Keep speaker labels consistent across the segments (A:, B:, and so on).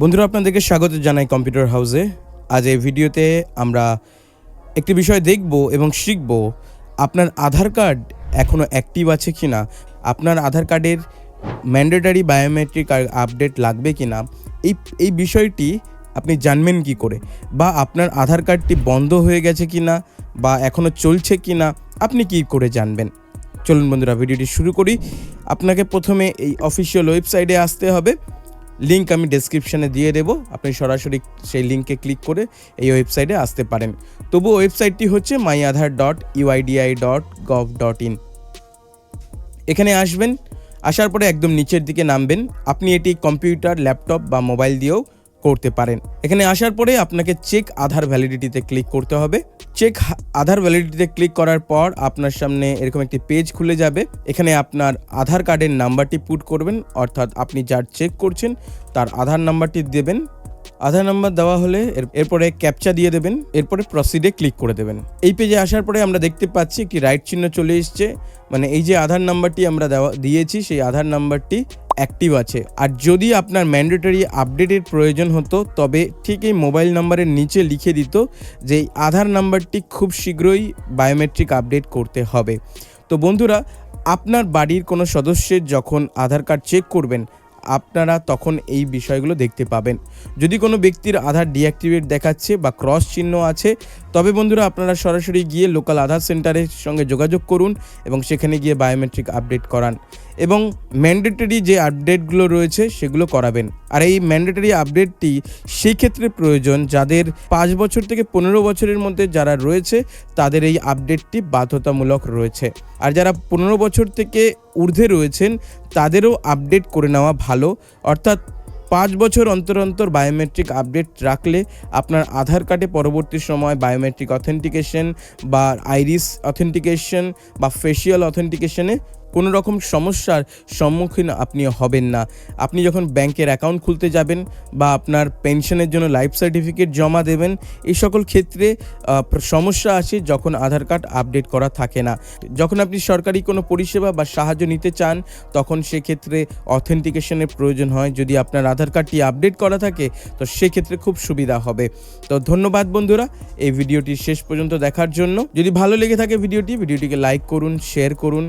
A: বন্ধুরা, আপনাদেরকে স্বাগত জানাই কম্পিউটার হাউসে। আজ এই ভিডিওতে আমরা একটি বিষয় দেখব এবং শিখব, আপনার আধার কার্ড এখনও অ্যাক্টিভ আছে কি না আপনার আধার কার্ডের ম্যান্ডেটারি বায়োমেট্রিক আপডেট লাগবে কি না এই এই বিষয়টি আপনি জানবেন কি করে, বা আপনার আধার কার্ডটি বন্ধ হয়ে গেছে কি না বা এখনও চলছে কি না আপনি কি করে জানবেন। চলুন বন্ধুরা, ভিডিওটি শুরু করি। আপনাকে প্রথমে এই অফিসিয়াল ওয়েবসাইটে আসতে হবে। লিঙ্ক আমি ডেসক্রিপশানে দিয়ে দেবো। আপনি সরাসরি সেই লিঙ্কে ক্লিক করে এই ওয়েবসাইটে আসতে পারেন। তবু ওয়েবসাইটটি হচ্ছে my Aadhaar dot UIDAI dot gov dot in এখানে আসবেন, আসার পরে একদম নিচের দিকে নামবেন। আপনি এটি কম্পিউটার ল্যাপটপ বা মোবাইল দিয়েও করতে পারেন। এখানে আসার পরে আপনাকে চেক আধার ভ্যালিডিটিতে ক্লিক করতে হবে। চেক আধার ভ্যালিডিটিতে ক্লিক করার পর আপনার সামনে এরকম একটি পেজ খুলে যাবে। এখানে আপনার আধার কার্ডের নাম্বারটি পুট করবেন, অর্থাৎ আপনি যার চেক করছেন তার আধার নাম্বারটি দেবেন। আধার নাম্বার দেওয়া হলে এর- এরপরে ক্যাপচা দিয়ে দেবেন, এরপরে প্রসিডে ক্লিক করে দেবেন। এই পেজে আসার পরে আমরা দেখতে পাচ্ছি একটি রাইট চিহ্ন চলে এসছে। মানে এই যে আধার নাম্বারটি আমরা দেওয়া, দিয়েছি, সেই আধার নাম্বারটি অ্যাক্টিভ আছে। আর যদি আপনার ম্যান্ডেটরি আপডেটের প্রয়োজন হতো, তবে ঠিক এই মোবাইল নাম্বারের নিচে লিখে দিত যে, আধার নাম্বারটি খুব শীঘ্রই বায়োমেট্রিক আপডেট করতে হবে। তো বন্ধুরা, আপনার বাড়ির কোনো সদস্যের যখন আধার কার্ড চেক করবেন, আপনারা তখন এই বিষয়গুলো দেখতে পাবেন। যদি কোনো ব্যক্তির আধার ডিঅ্যাক্টিভেট দেখাচ্ছে বা ক্রস চিহ্ন আছে তবে বন্ধুরা আপনারা সরাসরি গিয়ে লোকাল আধার সেন্টারের সঙ্গে যোগাযোগ করুন এবং সেখানে গিয়ে বায়োমেট্রিক আপডেট করান এবং ম্যান্ডেটরি যে আপডেটগুলো রয়েছে সেগুলো করাবেন। আর এই ম্যান্ডেটরি আপডেটটি সেই ক্ষেত্রে প্রয়োজন যাদের পাঁচ বছর থেকে পনেরো বছরের মধ্যে যারা রয়েছে, তাদের এই আপডেটটি বাধ্যতামূলক রয়েছে। আর যারা পনেরো বছর থেকে ঊর্ধ্বে রয়েছেন, তাদেরও আপডেট করে নেওয়া ভালো। অর্থাৎ পাঁচ বছর অন্তর অন্তর বায়োমেট্রিক আপডেট রাখলে আপনার আধার কার্ডে পরবর্তী সময় বায়োমেট্রিক অথেন্টিকেশন বা আইরিস অথেন্টিকেশন বা ফেশিয়াল অথেন্টিকেশনে কোনো রকম সমস্যার সম্মুখীন আপনি হবেন না। আপনি যখন ব্যাংকের অ্যাকাউন্ট খুলতে যাবেন বা আপনার পেনশনের জন্য লাইফ সার্টিফিকেট জমা দেবেন এই সকল ক্ষেত্রে সমস্যা আসে যখন আধার কার্ড আপডেট করা থাকে না। যখন আপনি সরকারি কোনো পরিষেবা বা সাহায্য নিতে চান, তখন সেক্ষেত্রে অথেন্টিকেশনের প্রয়োজন হয়। যদি আপনার আধার কার্ডটি আপডেট করা থাকে, তো সেক্ষেত্রে খুব সুবিধা হবে। তো ধন্যবাদ বন্ধুরা, এই ভিডিওটি শেষ পর্যন্ত দেখার জন্য। যদি ভালো লেগে থাকে ভিডিওটি, ভিডিওটিকে লাইক করুন, শেয়ার করুন।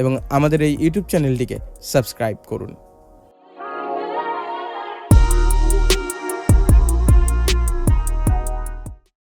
A: এবং আমাদের এই ইউটিউব চ্যানেলটিকে সাবস্ক্রাইব করুন।